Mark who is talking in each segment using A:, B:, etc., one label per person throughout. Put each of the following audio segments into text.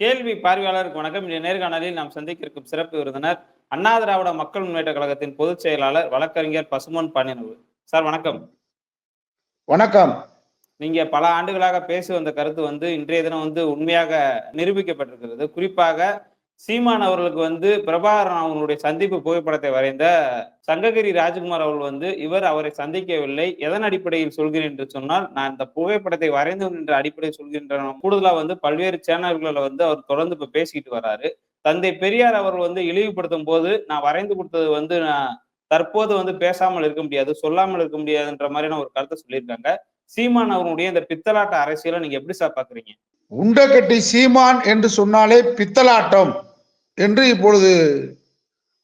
A: கேள்வி பார்வையாளருக்கு வணக்கம். இந்த நேர்காணலில் நாம் சந்திக்க இருக்கும் சிறப்பு விருந்தினர் அண்ணா திராவிட மக்கள் முன்னேற்ற கழகத்தின் பொதுச் செயலாளர் வழக்கறிஞர் பசுமன் பாண்டியனவு சார் வணக்கம்.
B: வணக்கம்.
A: நீங்க பல ஆண்டுகளாக பேசி வந்த கருத்து வந்து இன்றைய தினம் வந்து உண்மையாக நிரூபிக்கப்பட்டிருக்கிறது. குறிப்பாக சீமான் அவர்களுக்கு வந்து பிரபாகரன் அவர்களுடைய சந்திப்பு புகைப்படத்தை வரைந்த சங்ககிரி ராஜ்குமார் அவர்கள் வந்து இவர் அவரை சந்திக்கவில்லை எதன் அடிப்படையில் சொல்கிறேன் என்று சொன்னால் நான் இந்த புகைப்படத்தை வரைந்தவன் என்ற அடிப்படையில் சொல்கின்றன. கூடுதலா வந்து பல்வேறு சேனல்களில் வந்து அவர் தொடர்ந்து இப்ப பேசிக்கிட்டு வராரு. தந்தை பெரியார் அவர்கள் வந்து இழிவுபடுத்தும் போது நான் வரைந்து கொடுத்தது வந்து நான் தற்போது வந்து பேசாமல் இருக்க முடியாது சொல்லாமல் இருக்க முடியாதுன்ற மாதிரியான ஒரு கருத்தை சொல்லியிருக்காங்க. சீமான் அவருடைய இந்த பித்தலாட்ட அரசியலை நீங்க எப்படி சார் பாக்குறீங்க?
B: உண்டகட்டி சீமான் என்று சொன்னாலே பித்தலாட்டம். என்று இப்பொழுது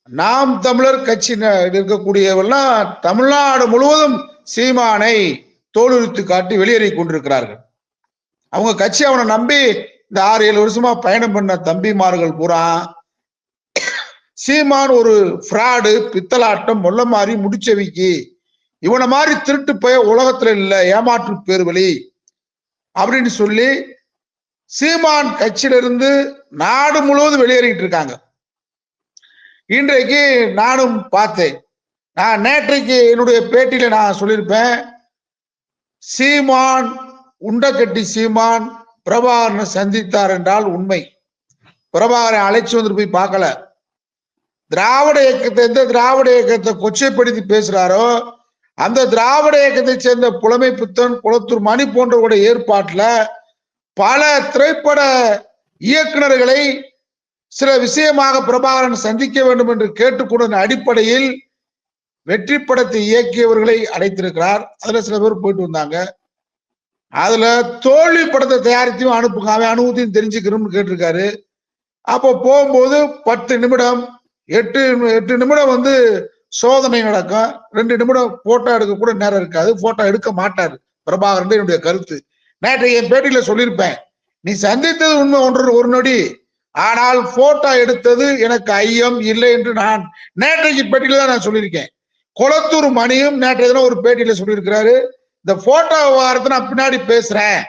B: நாம் தமிழர் கட்சி இருக்கக்கூடியவெல்லாம் தமிழ்நாடு முழுவதும் சீமானை தோலுரித்து காட்டி வெளியேறி கொண்டிருக்கிறார்கள். அவங்க கட்சி அவனை நம்பி இந்த ஆறு ஏழு வருஷமா பயணம் பண்ண தம்பிமார்கள் பூரா சீமான் ஒரு ஃப்ராடு பித்தலாட்டம் மொல்ல மாதிரி முடிச்சவிக்கு இவனை மாதிரி திருட்டு போய் உலகத்துல இல்லை ஏமாற்று பேர்வழி அப்படின்னு சொல்லி சீமான் கட்சியிலிருந்து நாடு முழுவதும் வெளியேறிட்டு இருக்காங்க. இன்றைக்கு நானும் பார்த்தேன். நான் நேற்றைக்கு என்னுடைய பேட்டியில நான் சொல்லியிருப்பேன். சீமான் உண்டக்கட்டி சீமான் பிரபாகரனை சந்தித்தார் என்றால் உண்மை. பிரபாகரை அழைச்சி வந்துட்டு போய் பார்க்கல. திராவிட இயக்கத்தை எந்த திராவிட இயக்கத்தை கொச்சைப்படுத்தி பேசுறாரோ அந்த திராவிட இயக்கத்தை சேர்ந்த புலமை புத்தன் குளத்தூர் மணி போன்றவருடைய ஏற்பாட்டுல பல திரைப்பட இயக்குநர்களை சில விஷயமாக பிரபாகரன் சந்திக்க வேண்டும் என்று கேட்டுக்கொண்ட அடிப்படையில் வெற்றி படத்தை இயக்கியவர்களை அழைத்திருக்கிறார் அதுல சில பேர் போயிட்டு வந்தாங்க. அதுல தோல்வி படத்தை தயாரித்தையும் அனுப்புங்க. அவன் அனுபவத்தையும் தெரிஞ்சுக்கணும்னு கேட்டிருக்காரு. அப்போ போகும்போது பத்து நிமிடம் எட்டு எட்டு நிமிடம் வந்து சோதனை நடக்கும். ரெண்டு நிமிடம் போட்டோ எடுக்க கூட நேரம் இருக்காது. போட்டோ எடுக்க மாட்டார் பிரபாகரன் என்னுடைய கருத்து. நேற்று என் பேட்டியில சொல்லியிருப்பேன். நீ சந்தித்தது உண்மை ஒன்று ஒரு நொடி. ஆனால் போட்டோ எடுத்தது எனக்கு ஐயம் இல்லை என்று நான் நேற்றைக்கு பேட்டியில தான் நான் சொல்லியிருக்கேன். குளத்தூர் மணியும் நேற்றைய தினம் ஒரு பேட்டியில சொல்லியிருக்கிறாரு. இந்த போட்டோ விவகாரத்தை நான் பின்னாடி பேசுறேன்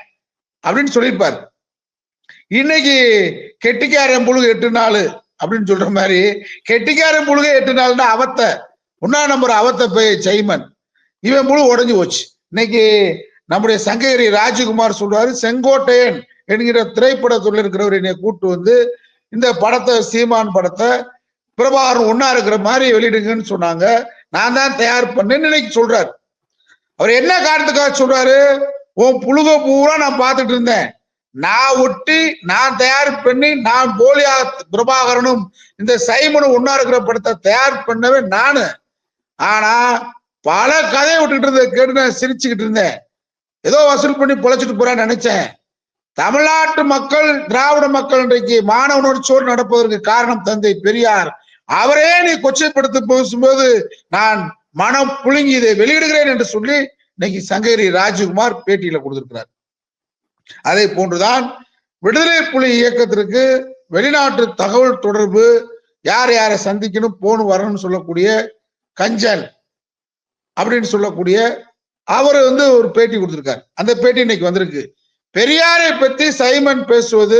B: அப்படின்னு சொல்லியிருப்பாரு. இன்னைக்கு கெட்டிக்காரன் புழுகு எட்டு நாள் அப்படின்னு சொல்ற மாதிரி கெட்டிக்காரன் புழுக எட்டு நாள்னா அவத்தை. ஒன்னா நம்பர் அவத்தை போய் செய்மன் இவன் முழு உடஞ்சு போச்சு. இன்னைக்கு நம்முடைய சங்ககிரி ராஜகுமார் சொல்றாரு செங்கோட்டையன் என்கிற திரைப்படத்துல இருக்கிறவர் என்னை கூட்டு வந்து இந்த படத்தை சீமான் படத்தை பிரபாகரன் ஒன்னா இருக்கிற மாதிரி வெளியிடுங்கன்னு சொன்னாங்க. நான் தான் தயார் பண்ணேன்னு இன்னைக்கு சொல்றாரு. அவர் என்ன காரணத்துக்காக சொல்றாரு? உன் புழுக பூரா நான் பார்த்துட்டு இருந்தேன். நான் ஒட்டி நான் தயார் பண்ணி நான் போலியா பிரபாகரனும் இந்த சைமனும் ஒன்னா இருக்கிற படத்தை தயார் பண்ணவே நானு. ஆனா பல கதையை விட்டுட்டு இருந்த கேட்டு நான் சிரிச்சுக்கிட்டு இருந்தேன். ஏதோ வசூல் பண்ணி பொழைச்சிட்டு போறான்னு நினைச்சேன். தமிழ்நாட்டு மக்கள் திராவிட மக்கள் இன்றைக்கு மாணவ உணர்ச்சியோடு நடப்பதற்கு காரணம் தந்தை பெரியார். அவரே நீ கொச்சைப்படுத்த பேசும்போது நான் மனம் புழுங்கி இதை வெளியிடுகிறேன் என்று சொல்லி இன்னைக்கு சங்ககிரி ராஜ்குமார் பேட்டியில கொடுத்திருக்கிறார். அதே போன்றுதான் விடுதலை புலி இயக்கத்திற்கு வெளிநாட்டு தகவல் தொடர்பு யார் யாரை சந்திக்கணும் போன் வரணும்னு சொல்லக்கூடிய கஞ்சல் அப்படின்னு சொல்லக்கூடிய அவர் வந்து ஒரு பேட்டி கொடுத்திருக்காரு. அந்த பேட்டி இன்னைக்கு வந்திருக்கு. பெரியாரை பத்தி சைமன் பேசுவது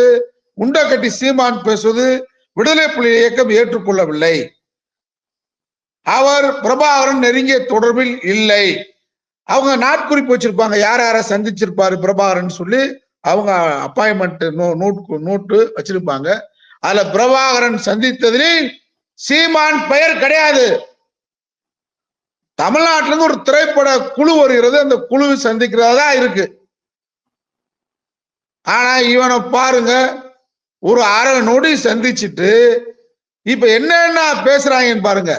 B: உண்டக்கட்டி சீமான் பேசுவது விடுதலை புலி இயக்கம் ஏற்றுக்கொள்ளவில்லை. அவர் பிரபாகரன் நெருங்கிய தொடர்பில் இல்லை. அவங்க நாட்குறிப்பு வச்சிருப்பாங்க. யார் யார சந்திச்சிருப்பாரு பிரபாகரன் சொல்லி அவங்க அப்பாயின்மெண்ட் நோ நோட் நோட்டு வச்சிருப்பாங்க. அதுல பிரபாகரன் சந்தித்ததில் சீமான் பெயர் கிடையாது. தமிழ்நாட்டில இருந்து ஒரு திரைப்பட குழு வருகிறது. அந்த குழு சந்திக்கிறதா தான் இருக்கு. ஆனா இவனை பாருங்க. ஒரு அரை நொடி சந்திச்சுட்டு இப்ப என்னென்ன பேசுறாங்கன்னு பாருங்க.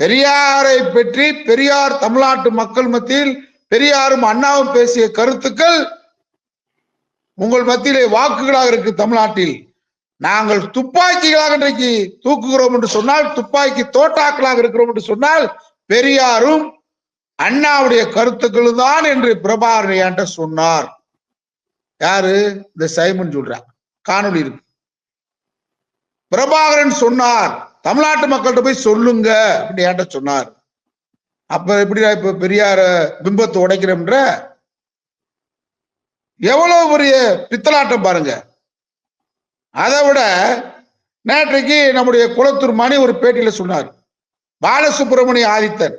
B: பெரியாரை பற்றி பெரியார் தமிழ்நாட்டு மக்கள் மத்தியில் பெரியாரும் அண்ணாவும் பேசிய கருத்துக்கள் உங்கள் மத்தியிலே வாக்குகளாக இருக்கு தமிழ்நாட்டில். நாங்கள் துப்பாக்கிகளாக இன்றைக்கு தூக்குகிறோம் என்று சொன்னால் துப்பாக்கி தோட்டாக்களாக இருக்கிறோம் என்று சொன்னால் பெரியாரும் அண்ணாவுடைய கருத்துக்கள் தான் என்று பிரபாகரன் சொன்னார். யாரு? இந்த சைமன் சொல்றார். காணொலி இருக்கு. பிரபாகரன் சொன்னார் தமிழ்நாட்டு மக்கள்கிட்ட போய் சொல்லுங்க அப்படின்னு ஏன்ட்ட சொன்னார். அப்ப எப்படி இப்ப பெரியார பிம்பத்தை உடைக்கிறோம்ன்ற? எவ்வளவு பெரிய பித்தலாட்டம் பாருங்க. அதை விட நேற்றைக்கு நம்முடைய குளத்தூர் மணி ஒரு பேட்டியில சொன்னார். பாலசுப்ரமணிய ஆதித்தன்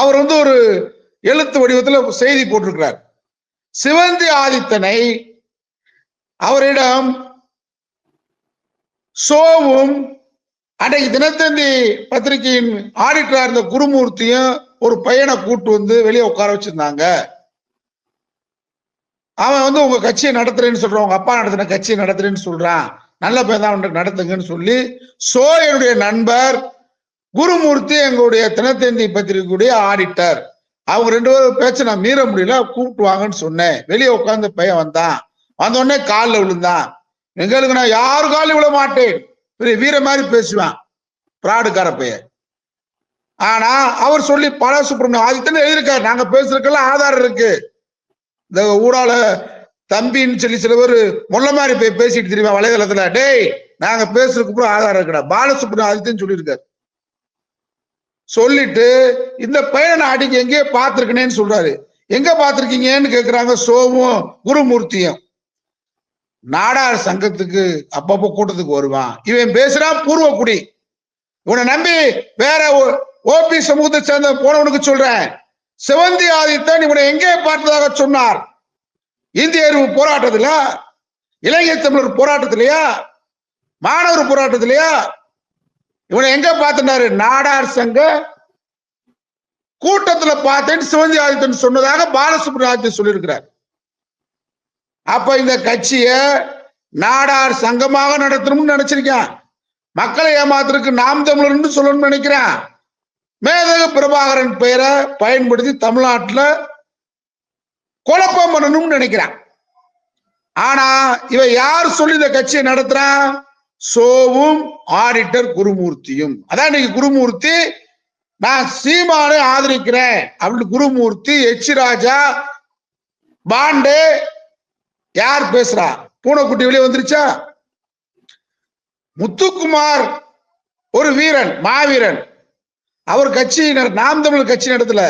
B: அவர் வந்து ஒரு எழுத்து வடிவத்துல செய்தி போட்டிருக்கிறார். சிவந்தி ஆதித்தனை அவரிடம் சோவும் அன்றைக்கு தினத்தந்தி பத்திரிகையின் ஆடிட்டரா இருந்த குருமூர்த்தியும் ஒரு பையனை கூட்டு வந்து வெளியே உட்கார வச்சிருந்தாங்க. அவன் வந்து உங்க கட்சியை நடத்துறேன்னு சொல்றான். உங்க அப்பா நடத்தின கட்சியை நடத்துறேன்னு சொல்றான். நல்ல பையன் தான் நடத்துங்கன்னு சொல்லி சோ என்னுடைய நண்பர் குருமூர்த்தி எங்களுடைய தினத்தந்தி பத்திரிகையுடைய ஆடிட்டர் அவங்க ரெண்டு பேரும் பேச்ச நான் மீற முடியல கூப்பிட்டு வாங்கன்னு சொன்னேன். வெளியே உட்காந்து பையன் வந்தான். வந்தோடனே காலில் விழுந்தான். எங்களுக்கு நான் யாரு காலில் விழ மாட்டேன்? பெரிய வீர மாதிரி பேசுவேன் பிராடுக்கார பையன். ஆனா அவர் சொல்லி பல சுப்பிரமணியம் ஆதித்தன் எழுதியிருக்காரு. நாங்க பேசுறதுக்கெல்லாம் ஆதாரம் இருக்கு. இந்த ஊடால தம்பின்னு சொல்லி சில பேர் முள்ள மாதிரி போய் பேசிட்டு தெரியுமா வலைதளத்துல? டேய் நாங்க பேசுறதுக்கு கூட ஆதாரம் இருக்கடா. பாலசுப்ரமணியம் ஆதித்தன் சொல்லியிருக்காரு. சொல்லிட்டு இந்த பையனை அடிக்க எங்கேயோ பார்த்துருக்கனேன்னு சொல்றாரு. எங்க பார்த்துருக்கீங்கன்னு கேக்குறாங்க சோமும் குருமூர்த்தியும். நாடார் சங்கத்துக்கு அப்பப்போ கூட்டத்துக்கு வருவான். இவன் பேசுறான் பூர்வக்குடி இவனை நம்பி வேற ஓபி சமூகத்தை சேர்ந்த போனவனுக்கு சொல்றேன். சிவந்தி ஆதித்தன் இவனை எங்கே பார்த்ததாக சொன்னார்? இந்திய அறிவு போராட்டத்துல இளைஞர் தமிழர் போராட்டத்திலையா? மாணவர் போராட்டத்திலையா? இவனை எங்க பார்த்தினாரு? நாடார் சங்க கூட்டத்துல பார்த்தேன் சிவந்தி ஆதித்தன் சொன்னதாக பாலசுப்ரமணியன் சொல்லியிருக்கிறார். அப்ப இந்த கட்சிய நாடார் சங்கமாக நடத்தணும்னு நினைச்சிருக்கேன். மக்களை ஏமாத்துறதுக்கு நாம் தமிழர்னு சொல்லணும்னு நினைக்கிறேன். மேதக பிரபாகரன் பெயரை பயன்படுத்தி தமிழ்நாட்டுல குழப்பம் பண்ணணும்னு நினைக்கிறான். ஆனா இவ யார் சொல்லி இந்த கட்சியை நடத்துறான்? சோவும் ஆடிட்டர் குருமூர்த்தியும். அதான் இன்னைக்கு குருமூர்த்தி நான் சீமானை ஆதரிக்கிறேன் அப்படின்னு குருமூர்த்தி எச் ராஜா பாண்டு யார் பேசுறா? பூனைக்குட்டி வெளியே வந்துருச்சா? முத்துக்குமார் ஒரு வீரன் மாவீரன். அவர் கட்சி நாம் தமிழ் கட்சி நடத்தல.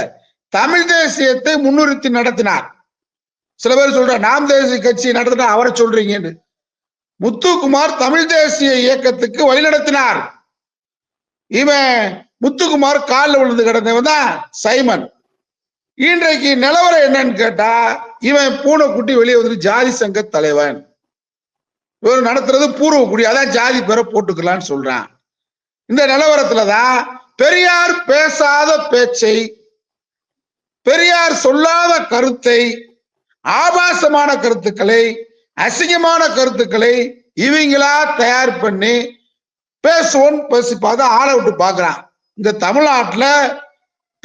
B: தமிழ் தேசியத்தை முன்னிறுத்தி நடத்தினார். சில பேர் சொல்ற நாம் தேசிய கட்சி நடத்தினா அவரை சொல்றீங்கன்னு. முத்துக்குமார் தமிழ் தேசிய இயக்கத்துக்கு வழிநடத்தினார். இவன் முத்துக்குமார் காலில் விழுந்து கிடந்தவன் தான் சைமன். இன்றைக்கு நிலவரம் என்னன்னு கேட்டா இவன் பூனைக்குட்டி வெளியே வந்து ஜாதி சங்க தலைவன். இவர் நடத்துறது பூர்வக்குடி அதான் ஜாதி பேரை போட்டுக்கலாம்னு சொல்றான். இந்த நிலவரத்துலதான் பெரியார் பேசாத பேச்சை பெரியார் சொல்லாத கருத்தை ஆபாசமான கருத்துக்களை அசிங்கமான கருத்துக்களை இவங்களா தயார் பண்ணி பேசுவோன்னு பேசி பார்த்து ஆளை விட்டு பார்க்கறான். இந்த தமிழ்நாட்டுல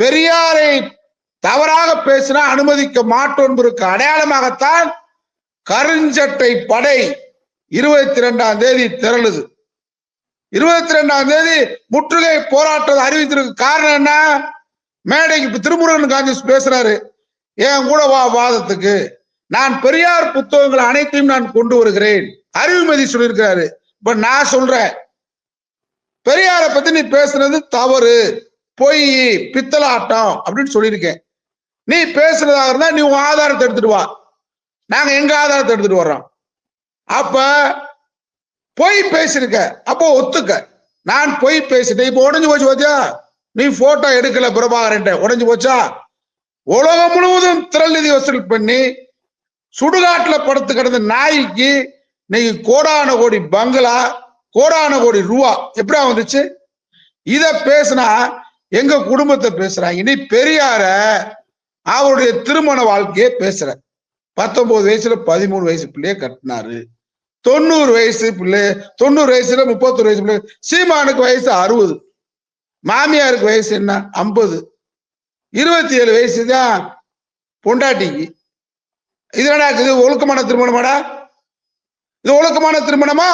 B: பெரியாரை தவறாக பேசினா அனுமதிக்க மாட்டோம் என்பதற்கு அடையாளமாகத்தான் கருஞ்சட்டை படை இருபத்தி ரெண்டாம் தேதி திரளுது. இருபத்தி ரெண்டாம் தேதி முற்றுகை போராட்டம் அறிவித்திருக்கு காரணம் என்ன? மேடைக்கு திருமுருகன் காந்தி பேசுறாரு. என் கூட வா வாதத்துக்கு? நான் பெரியார் புத்தகங்கள் அனைத்தையும் நான் கொண்டு வருகிறேன். அறிவுமதி சொல்லியிருக்கிறாரு. இப்ப நான் சொல்றேன். பெரியாரை பத்தி நீ பேசுனது தவறு. பொய் பித்தலாட்டம் அப்படின்னு சொல்லியிருக்கேன். நீ பேசுனதாக இருந்தா நீ உன் ஆதாரத்தை எடுத்துட்டு வா. நாங்க எங்க ஆதாரத்தை எடுத்துட்டு வர்றோம்? அப்ப பொய் பேசிருக்க அப்போ ஒத்துக்க. நான் பொய் பேசிட்டேன். இப்ப உடஞ்சு போச்சு பாத்தியா? நீ போட்டோ எடுக்கல பிரபாகரன் உடஞ்சு போச்சா? உலகம் முழுவதும் திரள் நிதி வசூல் பண்ணி சுடுகாட்டுல படுத்து கிடந்த நாய்க்கு இன்னைக்கு கோடான கோடி பங்களா கோடான கோடி ரூபா. எப்படியா வந்துச்சு? இத பேசினா எங்க குடும்பத்தை பேசுறாங்க இனி பெரியார அவருடைய திருமண வாழ்க்கையே பேசுற. பத்தொன்பது வயசுல பதிமூணு வயசு பிள்ளைய கட்டினாரு. தொண்ணூறு வயசு பிள்ளை தொண்ணூறு வயசுல முப்பத்தொரு வயசு பிள்ளை. சீமானுக்கு வயசு அறுபது. மாமியாருக்கு வயசு என்ன? ஐம்பது. இருபத்தி ஏழு வயசு தான் பொண்டாட்டிக்கு. இது என்னடா இது ஒழுக்கமான திருமணமாடா? இது ஒழுக்கமான திருமணமா?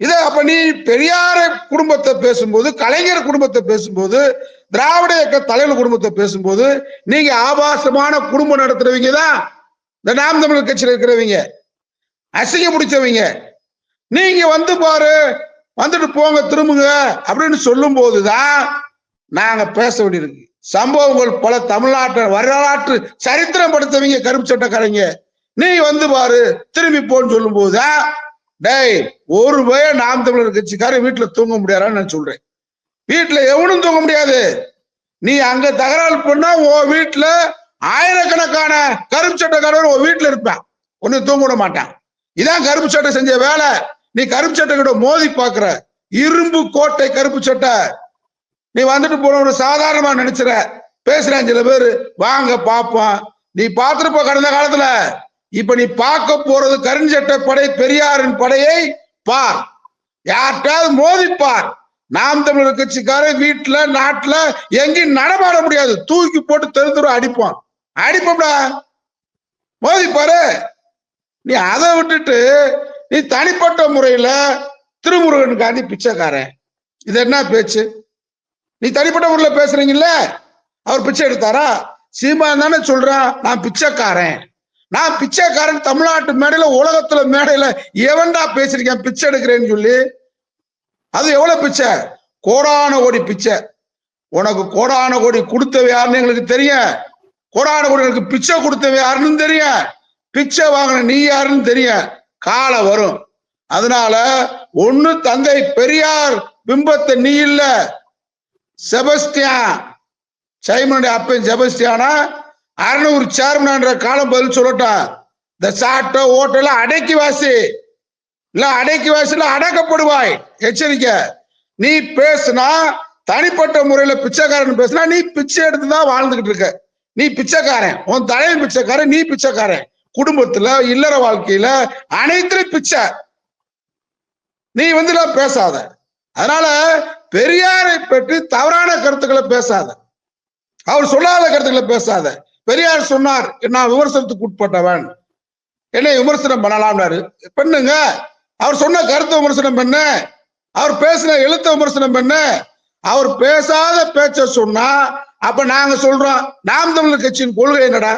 B: இது அப்ப நீ பெரியார குடும்பத்தை பேசும்போது கலைஞர் குடும்பத்தை பேசும்போது திராவிட இயக்க தலைவர் குடும்பத்தை பேசும்போது நீங்க ஆபாசமான குடும்பம் நடத்துறவங்க தான். இந்த நாம் தமிழர் கட்சியில் இருக்கிறவங்க. அசிங்க பிடிச்சவங்க. நீங்க வந்து பாரு வந்துட்டு போங்க திரும்புங்க அப்படின்னு சொல்லும் போதுதான் நாங்க பேச வேண்டியிருக்கு. சம்பவங்கள் பல தமிழ்நாட்டு வரலாற்று சரித்திரம் படுத்தவங்க கருப்பு சட்டக்காரங்க. நீ வந்து பாரு திரும்பி போன்னு சொல்லும் போதா டேய் ஒரு பய நாம் தமிழர் கட்சிக்காரன் வீட்டுல தூங்க முடியாதான்னு நான் சொல்றேன். வீட்டுல எவனும் தூங்க முடியாது. நீ அங்க தகராறு பண்ணா உன் வீட்டுல ஆயிரக்கணக்கான கருப்பு சட்டக்காரர் உன் வீட்டுல இருப்பான். ஒண்ணு தூங்க விட மாட்டான். இதான் கருப்பு சட்டை செஞ்ச வேலை. நீ கருப்பு சட்டை கிட்ட மோதி பாக்குற இரும்பு கோட்டை கருப்பு சட்டை. நீ வந்துட்டு போன ஒரு சாதாரணமா நினைச்சுற. பேசுறேன் சில பேரு. வாங்க பாப்போம் நீ பார்த்திருப்ப கடந்த காலத்துல. இப்ப நீ பார்க்க போறது கருஞ்சட்ட படை பெரியாரின் படையை பார். யார்கிட்டயாவது மோதிப்பார். நாம் தமிழர் கட்சிக்கார வீட்டுல நாட்டுல எங்கேயும் நடமாட முடியாது. தூக்கி போட்டு தெரு தெரு அடிப்போம் அடிப்போம்டா. மோதிப்பாரு. நீ அதை விட்டுட்டு நீ தனிப்பட்ட முறையில திருமுருகன் காந்தி பிச்சைக்காரன். இது என்ன பேச்சு? நீ தனிப்பட்ட முறையில பேசுறீங்கல்ல? அவர் பிச்சை எடுத்தாரா? சீமான் தானே சொல்றான் நான் பிச்சைக்காரன். நான் பிச்சைக்காரன் தமிழ்நாட்டு மேடையில உலகத்துல மேடையில எவன்டா பேசிருக்கேன் பிச்சை எடுக்கிறேன்னு சொல்லி? அது எவ்வளவு பிச்சை? கோடான கோடி பிச்சை. உனக்கு கோடான கோடி கொடுத்தவ யாருன்னு எங்களுக்கு தெரியும். கோடான கோடி எனக்கு பிச்சை கொடுத்தவ யாருன்னு தெரியும். பிச்சை வாங்கின நீ யாருன்னு தெரியும். காலம் வரும். அதனால ஒண்ணு தந்தை பெரியார் பிம்பத்தை நீ இல்லை. செபஸ்டியா சைமனுடைய அப்பன் செபஸ்டியானா அறுநூறு சேர்மன்ற காலம் பதில் சொல்லட்டா. இந்த சாட்டோ ஓட்டெல்லாம் அடக்கி வாசி. இல்ல அடக்கி வாசில அடக்கப்படுவாய். எச்சரிக்கை. நீ பேசுனா தனிப்பட்ட முறையில பிச்சைக்காரன் பேசுனா நீ பிச்சை எடுத்து தான் வாழ்ந்துகிட்டு இருக்க. நீ பிச்சைக்காரன். உன் தலைவன் பிச்சைக்காரன் நீ பிச்சைக்காரன். குடும்பத்துல இல்லற வாழ்க்கையில அனைத்துலயும் பிச்சை. நீ வந்து பேசாத. அதனால பெரியாரை பற்றி தவறான கருத்துக்களை பேசாத. அவர் சொல்லாத கருத்துக்களை பேசாத. பெரியார் சொன்னார் நான் விமர்சனத்துக்கு உட்பட்டவன். என்னை விமர்சனம் பண்ணலாம்னாரு. பண்ணுங்க. அவர் சொன்ன கருத்தை விமர்சனம் பண்ண. அவர் பேசின எழுத்த விமர்சனம் பண்ண. அவர் பேசாத பேச்ச சொன்னா அப்ப நாங்க சொல்றோம் நாம் தமிழர் கட்சியின் கொள்கை என்னடா?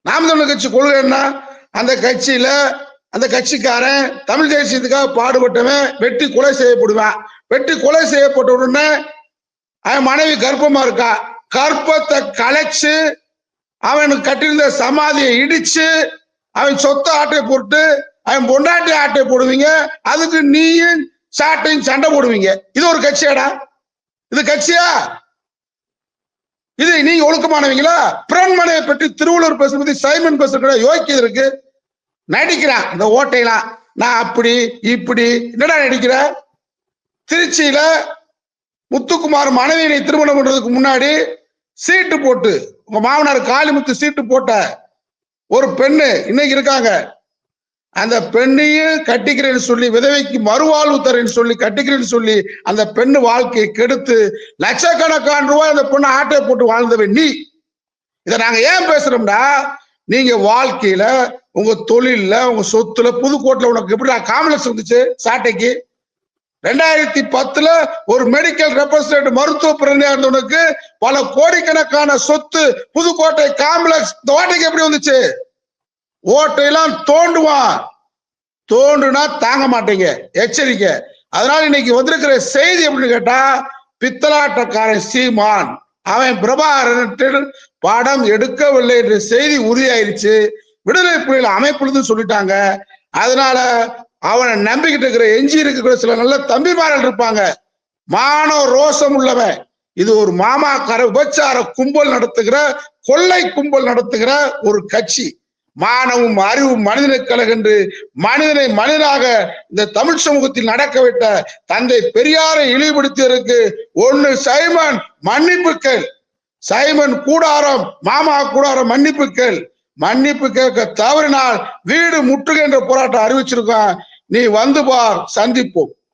B: நாம் தமிழர் கட்சி கொள்கை என்ன? அந்த கட்சியில அந்த கட்சிக்காரன் தமிழ் தேசியத்துக்காக பாடுபட்டவன் வெட்டி கொலை செய்யப்படுவான். வெட்டி கொலை செய்யப்பட்ட உடனே அவன் மனைவி கர்ப்பமா இருக்கா? கர்ப்பத்தை கலைச்சு அவனுக்கு கட்டியிருந்த சமாதியை இடிச்சு அவன் சொத்த ஆட்டை போட்டு அவன் பொண்டாட்டி ஆட்டை போடுவீங்க அதுக்கு நீயும் சாட்டையும் சண்டை போடுவீங்க. இது ஒரு கட்சியாடா? இது கட்சியா? இது நீங்க ஒழுக்கமானவங்களா? பிரண்மனையை பற்றி திருவள்ளுவர் பேசுறது சைமன் பேசுறது யோக்கியம் இருக்கு நடிக்கிறான். இந்த ஓட்டையெல்லாம் நான் அப்படி இப்படி என்னடா நடிக்கிறேன் திருச்சியில முத்துக்குமார் மனைவியை திருமணம் பண்றதுக்கு முன்னாடி சீட்டு போட்டு உங்க மாமனார் காளிமுத்து சீட்டு போட்ட ஒரு பெண்ணு இன்னைக்கு இருக்காங்க. அந்த பெண்ணையும் கட்டிக்கிறேன்னு சொல்லி விதவைக்கு மறுவாழ்வு தரேன்னு சொல்லி கட்டிக்கிறேன்னு சொல்லி அந்த பெண்ணு வாழ்க்கையை கெடுத்து லட்சக்கணக்கான ரூபாய் அந்த பொண்ணு ஆட்டை போட்டு வாழ்ந்தவன் நீ. இதை நாங்க ஏன் பேசுறோம்னா நீங்க வாழ்க்கையில உங்க தொழில்ல உங்க சொத்துல புதுக்கோட்டில் உனக்கு எப்படி காம்ப்ளெக்ஸ் வந்துச்சு சாட்டைக்கு? ரெண்டாயிரத்தி பத்துல ஒரு மெடிக்கல் ரெப்ரசன்டேட்டிவ் மருத்துவ பிரதிநிதியா இருந்தவனுக்கு பல கோடிக்கணக்கான சொத்து புதுக்கோட்டை காம்ப்ளெக்ஸ் இந்த ஓட்டைக்கு எப்படி வந்துச்சு? ஓட்டையெல்லாம் தோண்டுவான். தோண்டுனா தாங்க மாட்டீங்க. எச்சரிக்கை. அதனால இன்னைக்கு வந்திருக்கிற செய்தி எப்படின்னு கேட்டா பித்தலாட்டக்காரன் சீமான். அவன் பிரபாகரன் படம் எடுக்கவில்லை என்ற செய்தி உறுதியாயிருச்சு. விடுதலை புலிகள் அமைப்புலன்னு சொல்லிட்டாங்க. அதனால அவனை நம்பிக்கிட்டு இருக்கிற எஞ்சி இருக்கிற சில நல்ல தம்பிமார்கள் இருப்பாங்க. மானோ ரோசம் உள்ளவன். இது ஒரு மாமாக்கார விபச்சார கும்பல் நடத்துகிற கொள்ளை கும்பல் நடத்துகிற ஒரு கட்சி. மானமும் அறிவும் மனிதனுக்கு என்று மனிதனை மனிதனாக இந்த தமிழ் சமூகத்தில் நடக்க விட்ட தந்தை பெரியாரை இழிவுபடுத்தியதற்கு ஒன்னு சைமன் மன்னிப்புக்கள் சைமன் கூடாரம் மாமா கூடாரம் மன்னிப்புக்கள் மன்னிப்பு கேட்க தவறினால் வீடு முற்றுகின்ற போராட்டம் அறிவிச்சிருக்கான். நீ வந்து பார் சந்திப்போம்.